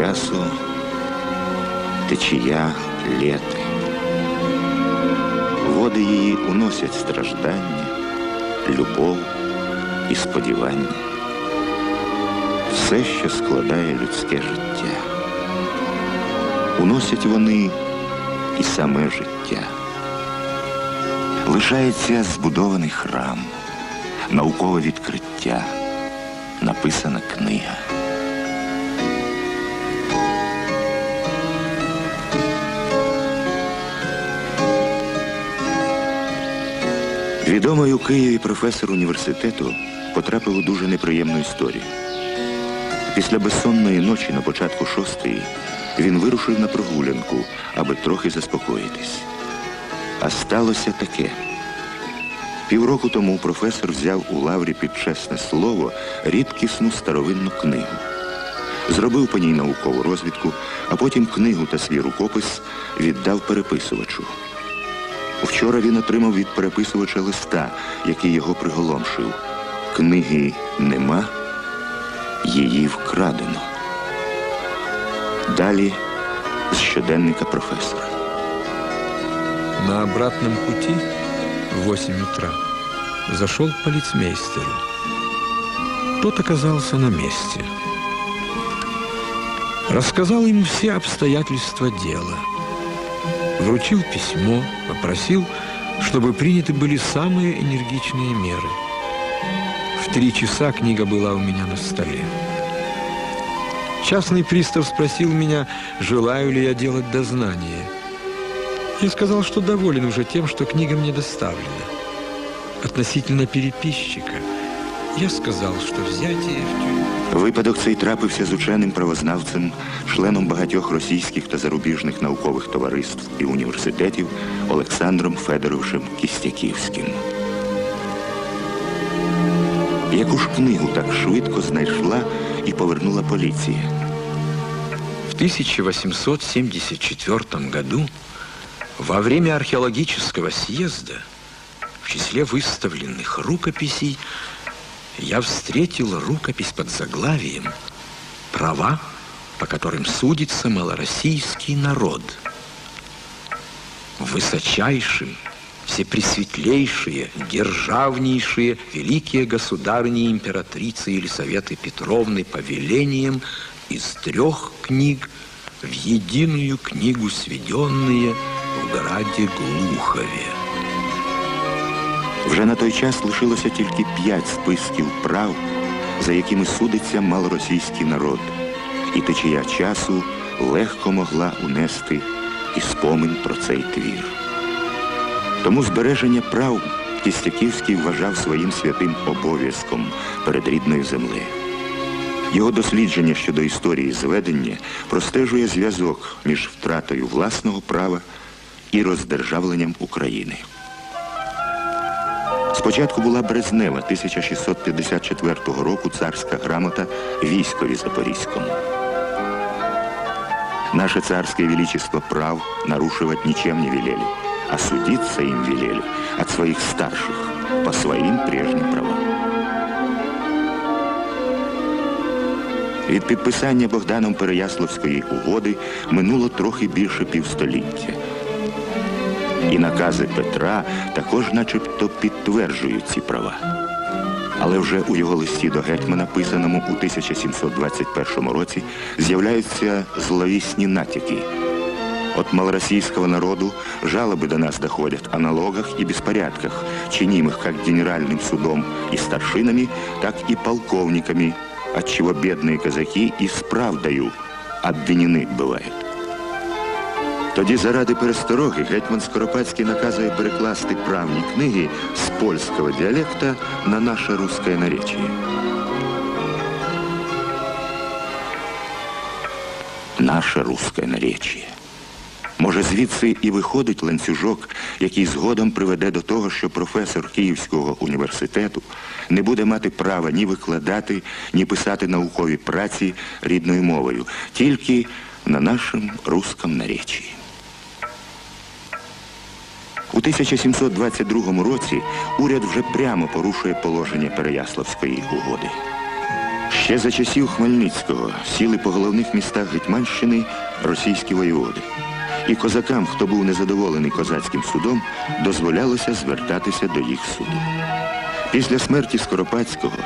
часу, течія літи. Води її уносять страждання, любов і сподівання. Все, що складає людське життя. Уносять вони і саме життя. Лишається збудований храм, наукове відкриття, написана книга. Відомий у Києві професор університету потрапив у дуже неприємну історію. Після безсонної ночі на початку шостої він вирушив на прогулянку, аби трохи заспокоїтись. А сталося таке. Півроку тому професор взяв у лаврі під чесне слово рідкісну старовинну книгу. Зробив по ній наукову розвідку, а потім книгу та свій рукопис віддав переписувачу. Вчора він отримав від переписувача листа, який його приголомшив. Книги нема, її вкрадено. Далі з щоденника професора. На обратном пути в 8 утра зашел к полицмейстеру. Тот оказался на месте. Рассказал ему все обстоятельства дела. Вручил письмо, попросил, чтобы приняты были самые энергичные меры. В три часа книга была у меня на столе. Частный пристав спросил меня, желаю ли я делать дознание. Я сказал, что доволен уже тем, что книга мне доставлена. Относительно переписчика, я сказал, что взятие в тюрьму... Випадок цей трапився з ученим правознавцем, членом багатьох російських та зарубіжних наукових товариств і університетів Олександром Федоровичем Кістяківським. Яку ж книгу так швидко знайшла і повернула поліція? В 1874 году во время археологического съезда в числе выставленных рукописей я встретил рукопись под заглавием «Права, по которым судится малороссийский народ». Высочайшим, всепресветлейшие, державнейшие, великие государыни императрицы Елисаветы Петровны повелением из трех книг в единую книгу сведенные в граде Глухове. Вже на той час лишилося тільки п'ять списків прав, за якими судиться малоросійський народ, і течія часу легко могла унести і спомин про цей твір. Тому збереження прав Кістяківський вважав своїм святим обов'язком перед рідною землею. Його дослідження щодо історії зведення простежує зв'язок між втратою власного права і роздержавленням України. Спочатку була Брезнева 1654 року царська грамота військові Запорізькому. Наше царское величество прав нарушивать ничем не велели, а судиться им велели от своих старших по своим прежним правам. Від підписання Богданом Переяславської угоди минуло трохи більше півстоліття І накази Петра також начебто підтверджують ці права. Але вже у його листі до гетьмана, писаному у 1721 році, з'являються зловісні натяки. От малороссийского народу жалобы до нас доходят о налогах и беспорядках, чинимых как генеральным судом и старшинами, так и полковниками, отчего бедные казаки и справдою обвинены бывают. Тоді заради перестороги гетьман Скоропадський наказує перекласти правні книги з польського діалекта на наше русське наречие. Наше русське наречие. Може, звідси і виходить ланцюжок, який згодом приведе до того, що професор Київського університету не буде мати права ні викладати, ні писати наукові праці рідною мовою, тільки на нашому русском наречії. У 1722 році уряд вже прямо порушує положення Переяславської угоди. Ще за часів Хмельницького сіли по головних містах Гетьманщини російські воєводи. І козакам, хто був незадоволений козацьким судом, дозволялося звертатися до їх суду. Після смерті Скоропадського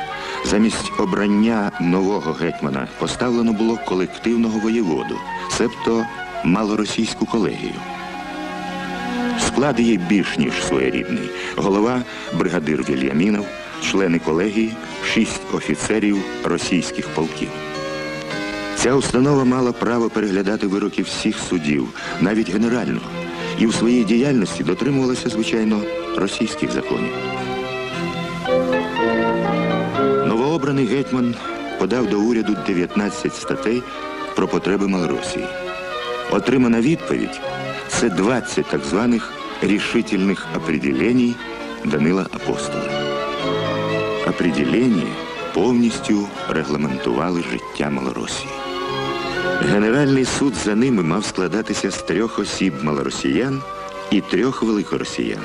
замість обрання нового гетьмана поставлено було колективного воєводу, себто малоросійську колегію. Склад її більш ніж своєрідний. Голова бригадир Вільямінов, члени колегії, шість офіцерів російських полків. Ця установа мала право переглядати вироки всіх судів, навіть генерального, і в своїй діяльності дотримувалася, звичайно, російських законів. Новообраний гетьман подав до уряду 19 статей про потреби Малоросії. Отримана відповідь це 20 так званих рішительних определеній Данила Апостола. Определення повністю регламентували життя Малоросії. Генеральний суд за ними мав складатися з трьох осіб малоросіян і трьох великоросіян.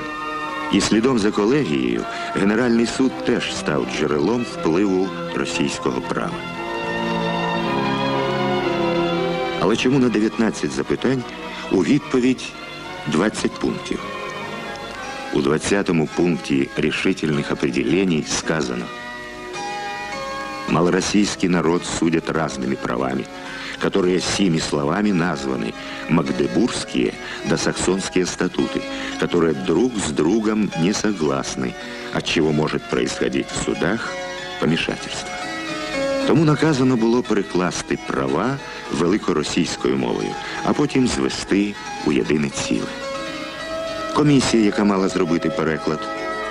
І слідом за колегією Генеральний суд теж став джерелом впливу російського права. Але чому на 19 запитань у відповідь 20 пунктів? У 20-му пункті рішительних определений сказано Малороссийский народ судят разными правами, которые сими словами названы Магдебургские да Саксонские статуты, которые друг с другом не согласны, от чего может происходить в судах помешательство. Тому наказано було перекласти права великоросійською мовою, а потім звести у єдине ціле. Комісія, яка мала зробити переклад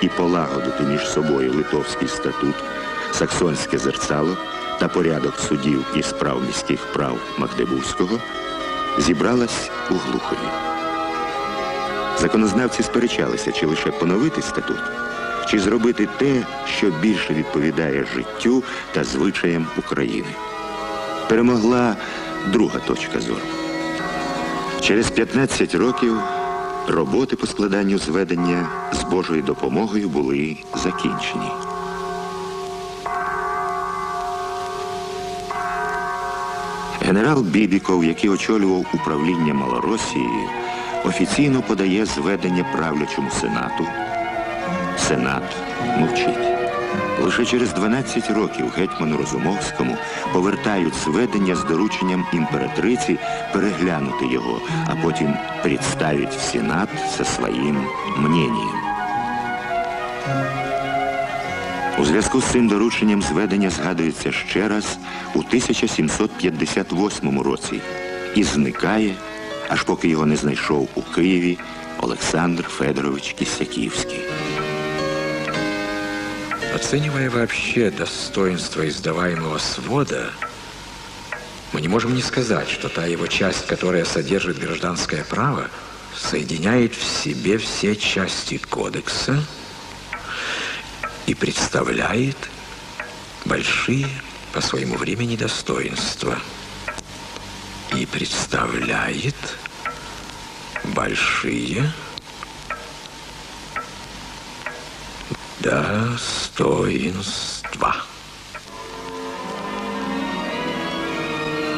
і полагодити між собою Литовський статут, Саксонське зерцало та порядок судів і справ міських прав Магдебурзького, зібралась у Глухові. Законознавці сперечалися, чи лише поновити статут, чи зробити те, що більше відповідає життю та звичаям України. Перемогла друга точка зору. Через 15 років роботи по складанню зведення з Божою допомогою були закінчені. Генерал Бібіков, який очолював управління Малоросією, офіційно подає зведення правлячому сенату. Сенат мовчить. Лише через 12 років гетьману Розумовському повертають зведення з дорученням імператриці переглянути його, а потім представить в Сенат зі своїм мненням. У зв'язку з цим дорученням зведення згадується ще раз у 1758 році і зникає, аж поки його не знайшов у Києві Олександр Федорович Кисяківський. Оценивая вообще достоинство издаваемого свода, мы не можем не сказать, что та его часть, которая содержит гражданское право, соединяет в себе все части кодекса и представляет большие по своему времени достоинства. И представляет большие достоинства.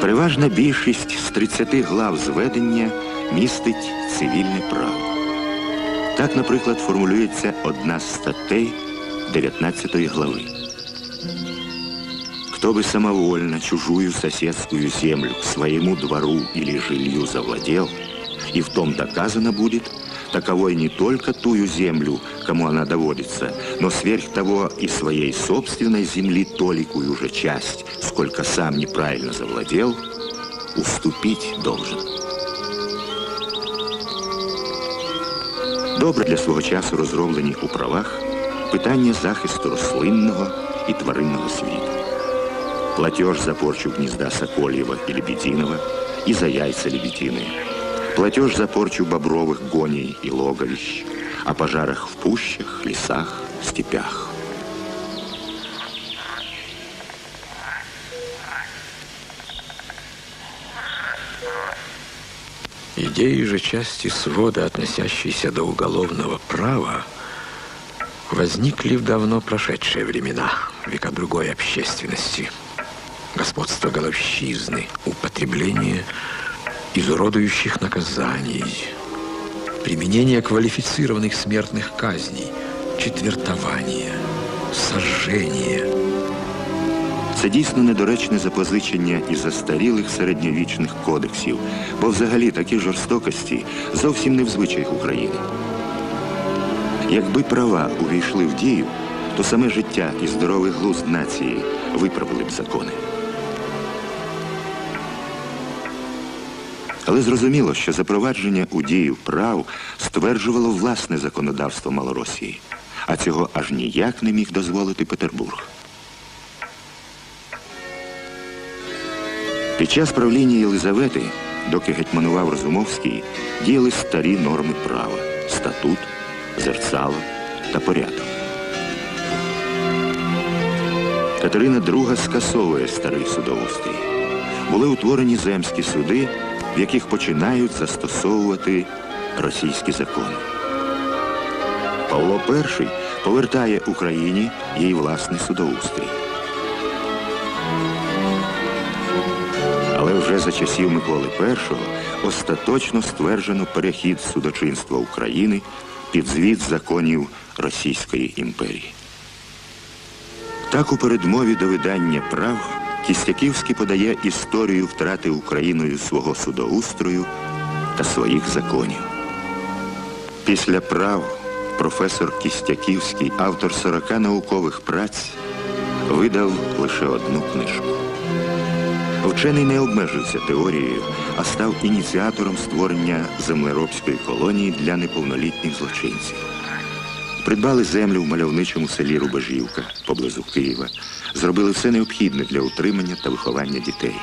Переважна більшість з 30 глав зведення містить цивільне право. Так, наприклад, формулюється одна з статей 19 глави. Кто бы самовольно чужую соседскую землю к своему двору или жилью завладел, и в том доказано будет, таковой не только тую землю, кому она доводится, но сверх того и своей собственной земли толикую же часть, сколько сам неправильно завладел, уступить должен. Добре для свого часу розроблені у правах питання захисту рослинного і тваринного світу. Платеж за порчу гнезда Сокольева и Лебединого и за яйца лебединые. Платеж за порчу бобровых гоней и логовищ, о пожарах в пущах, лесах, степях. Идеи же части свода, относящиеся до уголовного права, возникли в давно прошедшие времена, века другой общественности. господство головщизны, употребление изуродующих наказаний, применение квалифицированных смертных казней, четвертование, сожжение. Це дійсно недоречне запозичення із застарілих середньовічних кодексів, бо взагалі такі жорстокості зовсім не в звичаях України. Якби права увійшли в дію, то саме життя і здоровий глузд нації виправили б закони. Але зрозуміло, що запровадження у дію прав стверджувало власне законодавство Малоросії, а цього аж ніяк не міг дозволити Петербург. Під час правління Єлизавети, доки гетьманував Розумовський, діяли старі норми права статут, зерцало та порядок. Катерина II скасовує старий судоустрій. Були утворені земські суди, в яких починають застосовувати російські закони. Павло І повертає Україні її власний судоустрій. Але вже за часів Миколи І остаточно стверджено перехід судочинства України під звіт законів Російської імперії. Так у передмові до видання прав Кістяківський подає історію втрати Україною свого судоустрою та своїх законів. Після прав професор Кістяківський, автор 40 наукових праць, видав лише одну книжку. Вчений не обмежився теорією, а став ініціатором створення землеробської колонії для неповнолітніх злочинців. Придбали землю в мальовничому селі Рубежівка поблизу Києва, зробили все необхідне для утримання та виховання дітей.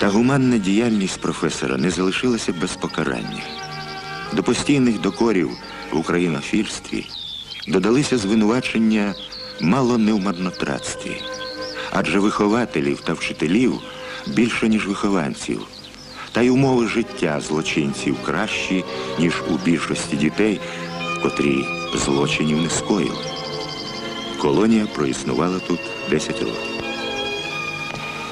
Та гуманна діяльність професора не залишилася без покарання. До постійних докорів в українофільстві додалися звинувачення мало не в марнотратстві. Адже вихователів та вчителів більше, ніж вихованців. Та й умови життя злочинців кращі, ніж у більшості дітей, котрі злочинів не скоїли. Колонія проіснувала тут 10 років.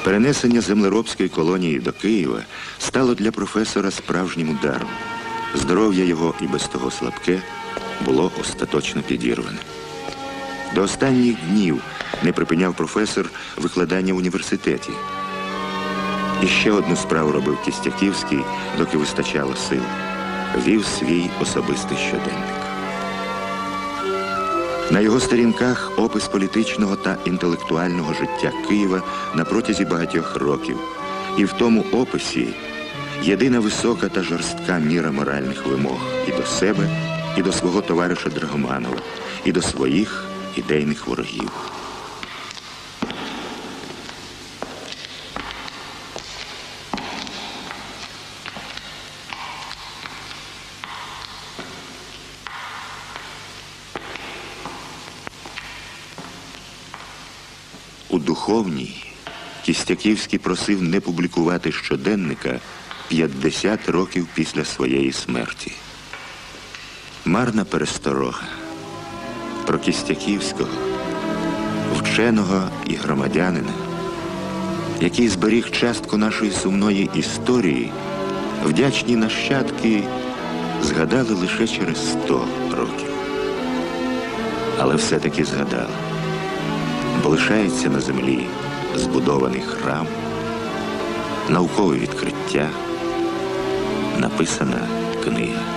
Перенесення землеробської колонії до Києва стало для професора справжнім ударом. Здоров'я його і без того слабке було остаточно підірване. До останніх днів не припиняв професор викладання в університеті. І ще одну справу робив Кістяківський, доки вистачало сил. Вів свій особистий щоденник. На його сторінках опис політичного та інтелектуального життя Києва на протязі багатьох років. І в тому описі єдина висока та жорстка міра моральних вимог і до себе, і до свого товариша Драгоманова, і до своїх ідейних ворогів. У духовній Кістяківський просив не публікувати щоденника 50 років після своєї смерті. Марна пересторога про Кістяківського, вченого і громадянина, який зберіг частку нашої сумної історії, вдячні нащадки згадали лише через 100 років. Але все-таки згадали лишається на землі збудований храм, наукове відкриття, написана книга.